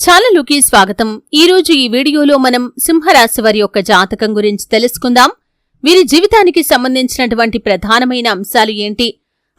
ఛానలుకి స్వాగతం. ఈ రోజు ఈ వీడియోలో మనం సింహరాశి వారి యొక్క జాతకం గురించి తెలుసుకుందాం. వీరి జీవితానికి సంబంధించినటువంటి ప్రధానమైన అంశాలు ఏంటి?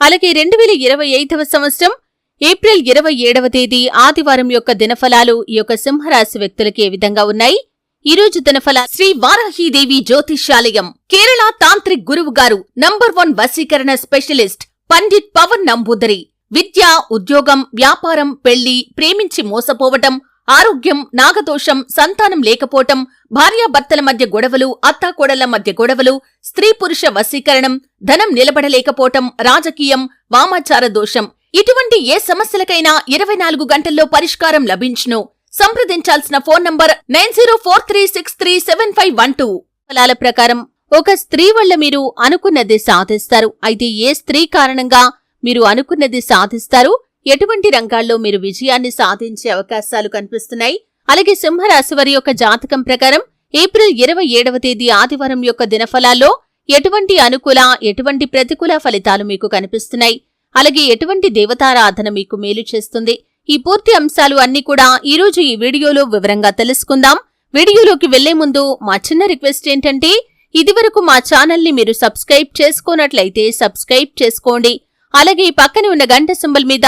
అలాగే రెండు వేల ఇరవై ఐదవ సంవత్సరం ఏప్రిల్ ఇరవై ఏడవ తేదీ ఆదివారం యొక్క దినఫలాలు ఈ యొక్క సింహరాశి వ్యక్తులకి ఏ విధంగా ఉన్నాయి? ఈ రోజు దినఫల శ్రీ వారాహీదేవి జ్యోతిష్యాలయం కేరళ తాంత్రిక్ గురువు గారు నంబర్ వన్ వశీకరణ స్పెషలిస్ట్ పండిట్ పవన్ నంబూదరి. విద్య ఉద్యోగం వ్యాపారం పెళ్ళి ప్రేమించి మోసపోవటం ఆరోగ్యం నాగదోషం సంతానం లేకపోవటం భార్యాభర్తల మధ్య గొడవలు అత్తాకోడళ్ళ మధ్య గొడవలు స్త్రీ పురుష వశీకరణం ధనం నిలబడలేకపోవటం రాజకీయం వామాచార దోషం. ఇటువంటి ఏ సమస్యలకైనా ఇరవై నాలుగు గంటల్లో పరిష్కారం లభించును. సంప్రదించాల్సిన phone number nine zero four three six three seven five one two. ఫలాల ప్రకారం ఒక స్త్రీ వల్ల మీరు అనుకున్నది సాధిస్తారు. అయితే ఏ స్త్రీ కారణంగా మీరు అనుకున్నది సాధిస్తారు? ఎటువంటి రంగాల్లో మీరు విజయాన్ని సాధించే అవకాశాలు కనిపిస్తున్నాయి? అలాగే సింహరాశి వారి యొక్క జాతకం ప్రకారం ఏప్రిల్ ఇరవై ఏడవ తేదీ ఆదివారం యొక్క దినఫలాల్లో ఎటువంటి అనుకూల ఎటువంటి ప్రతికూల ఫలితాలు మీకు కనిపిస్తున్నాయి? అలాగే ఎటువంటి దేవతారాధన మీకు మేలు చేస్తుంది? ఈ పూర్తి అంశాలు అన్ని కూడా ఈ రోజు ఈ వీడియోలో వివరంగా తెలుసుకుందాం. వీడియోలోకి వెళ్ళే ముందు మా చిన్న రిక్వెస్ట్ ఏంటంటే ఇదివరకు మా ఛానల్ని మీరు సబ్స్క్రైబ్ చేసుకోనట్లయితే సబ్స్క్రైబ్ చేసుకోండి. అలాగే ఈ పక్కన ఉన్న గంట సింబల్ మీద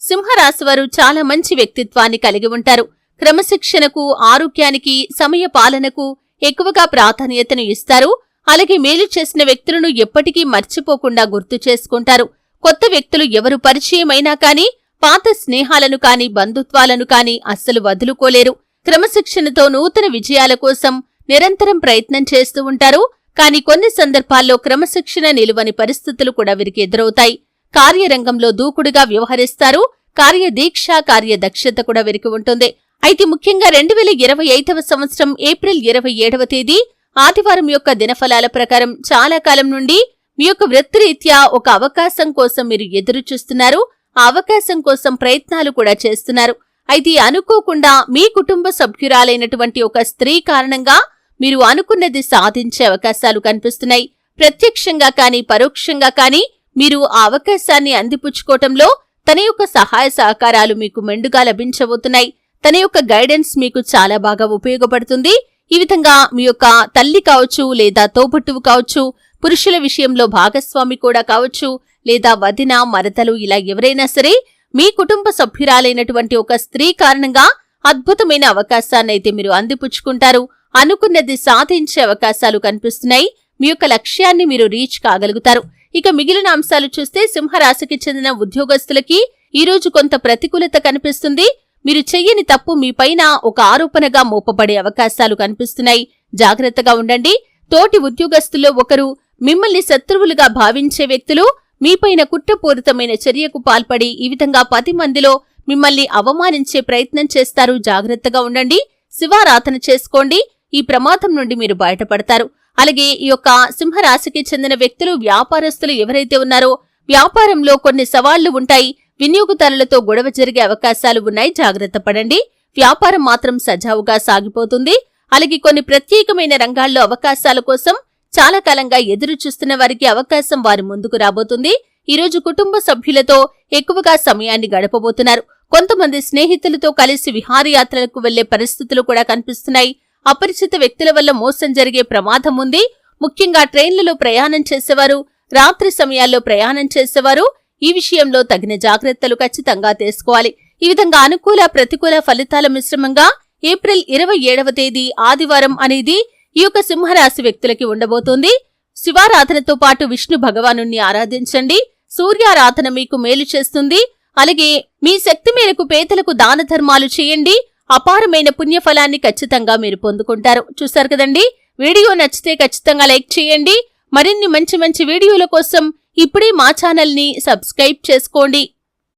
సింహరాశివారు చాలా మంచి వ్యక్తిత్వాన్ని కలిగి ఉంటారు. క్రమశిక్షణకు ఆరోగ్యానికి సమయ పాలనకు ఎక్కువగా ప్రాధాన్యతను ఇస్తారు. అలాగే మేలు చేసిన వ్యక్తులను ఎప్పటికీ మర్చిపోకుండా గుర్తు చేసుకుంటారు. కొత్త వ్యక్తులు ఎవరు పరిచయమైనా కాని పాత స్నేహాలను కాని బంధుత్వాలను కాని అస్సలు వదులుకోలేరు. క్రమశిక్షణతో నూతన విజయాల కోసం నిరంతరం ప్రయత్నం చేస్తూ ఉంటారు. కాని కొన్ని సందర్భాల్లో క్రమశిక్షణ నిలువని పరిస్థితులు కూడా వీరికి ఎదురవుతాయి. కార్యరంగంలో దూకుడుగా వ్యవహరిస్తారు. కార్యదీక్ష కార్యదక్షత కూడా వెరికి ఉంటుంది. అయితే ముఖ్యంగా రెండు వేల ఇరవై ఐదవ సంవత్సరం ఏప్రిల్ ఇరవై ఏడవ తేదీ ఆదివారం యొక్క దినఫలాల ప్రకారం చాలా కాలం నుండి మీ యొక్క వృత్తిరీత్యా ఒక అవకాశం కోసం మీరు ఎదురు చూస్తున్నారు ఆ అవకాశం కోసం ప్రయత్నాలు కూడా చేస్తున్నారు. అయితే అనుకోకుండా మీ కుటుంబ సభ్యురాలైనటువంటి ఒక స్త్రీ కారణంగా మీరు అనుకున్నది సాధించే అవకాశాలు కనిపిస్తున్నాయి. ప్రత్యక్షంగా కానీ పరోక్షంగా కానీ మీరు ఆ అవకాశాన్ని అందిపుచ్చుకోవటంలో తన యొక్క సహాయ సహకారాలు మీకు మెండుగా లభించబోతున్నాయి. తన యొక్క గైడెన్స్ మీకు చాలా బాగా ఉపయోగపడుతుంది. ఈ విధంగా మీ యొక్క తల్లి కావచ్చు లేదా తోబుట్టువు కావచ్చు పురుషుల విషయంలో భాగస్వామి కూడా కావచ్చు లేదా వదిన మరతలు ఇలా ఎవరైనా సరే మీ కుటుంబ సభ్యురాలైనటువంటి ఒక స్త్రీ కారణంగా అద్భుతమైన అవకాశాన్ని అయితే మీరు అందిపుచ్చుకుంటారు. అనుకున్నది సాధించే అవకాశాలు కనిపిస్తున్నాయి. మీ యొక్క లక్ష్యాన్ని మీరు రీచ్ కాగలుగుతారు. ఇక మిగిలిన అంశాలు చూస్తే సింహరాశికి చెందిన ఉద్యోగస్తులకి ఈ రోజు కొంత ప్రతికూలత కనిపిస్తుంది. మీరు చెయ్యని తప్పు మీపైన ఒక ఆరోపణగా మోపబడే అవకాశాలు కనిపిస్తున్నాయి. జాగ్రత్తగా ఉండండి. తోటి ఉద్యోగస్తుల్లో ఒకరు మిమ్మల్ని శత్రువులుగా భావించే వ్యక్తులు మీపైన కుట్రపూరితమైన చర్యకు పాల్పడి ఈ విధంగా పది మందిలో మిమ్మల్ని అవమానించే ప్రయత్నం చేస్తారు. జాగ్రత్తగా ఉండండి. శివారాధన చేసుకోండి. ఈ ప్రమాదం నుండి మీరు బయటపడతారు. అలాగే ఈ యొక్క సింహరాశికి చెందిన వ్యక్తులు వ్యాపారస్తులు ఎవరైతే ఉన్నారో వ్యాపారంలో కొన్ని సవాళ్ళు ఉంటాయి. వినియోగదారులతో గొడవ జరిగే అవకాశాలు ఉన్నాయి. జాగ్రత్త పడండి. వ్యాపారం మాత్రం సజావుగా సాగిపోతుంది. అలాగే కొన్ని ప్రత్యేకమైన రంగాల్లో అవకాశాల కోసం చాలా కాలంగా ఎదురు చూస్తున్న వారికి అవకాశం వారి ముందుకు రాబోతుంది. ఈరోజు కుటుంబ సభ్యులతో ఎక్కువగా సమయాన్ని గడపబోతున్నారు. కొంతమంది స్నేహితులతో కలిసి విహారయాత్రలకు వెళ్ళే పరిస్థితులు కూడా కనిపిస్తున్నాయి. అపరిచిత వ్యక్తుల వల్ల మోసం జరిగే ప్రమాదం ఉంది. ముఖ్యంగా ట్రైన్లలో ప్రయాణం చేసేవారు రాత్రి సమయాల్లో ప్రయాణం చేసేవారు. ఈ విషయంలో తగిన జాగ్రత్తలు ఖచ్చితంగా తీసుకోవాలి. ఈ విధంగా అనుకూల ప్రతికూల ఫలితాల మిశ్రమంగా ఏప్రిల్ ఇరవై ఏడవ తేదీ ఆదివారం అనేది ఈ యొక్క సింహరాశి వ్యక్తులకి ఉండబోతోంది. శివారాధనతో పాటు విష్ణు భగవాను ఆరాధించండి. సూర్యారాధన మీకు మేలు చేస్తుంది. అలాగే మీ శక్తి మేరకు పేదలకు దాన ధర్మాలు చేయండి. అపారమైన పుణ్యఫలాన్ని ఖచ్చితంగా మీరు పొందుకుంటారు. చూశారు కదండి? వీడియో నచ్చితే ఖచ్చితంగా లైక్ చేయండి. మరిన్ని మంచి మంచి వీడియోల కోసం ఇప్పుడే మా ఛానల్ని సబ్స్క్రైబ్ చేసుకోండి.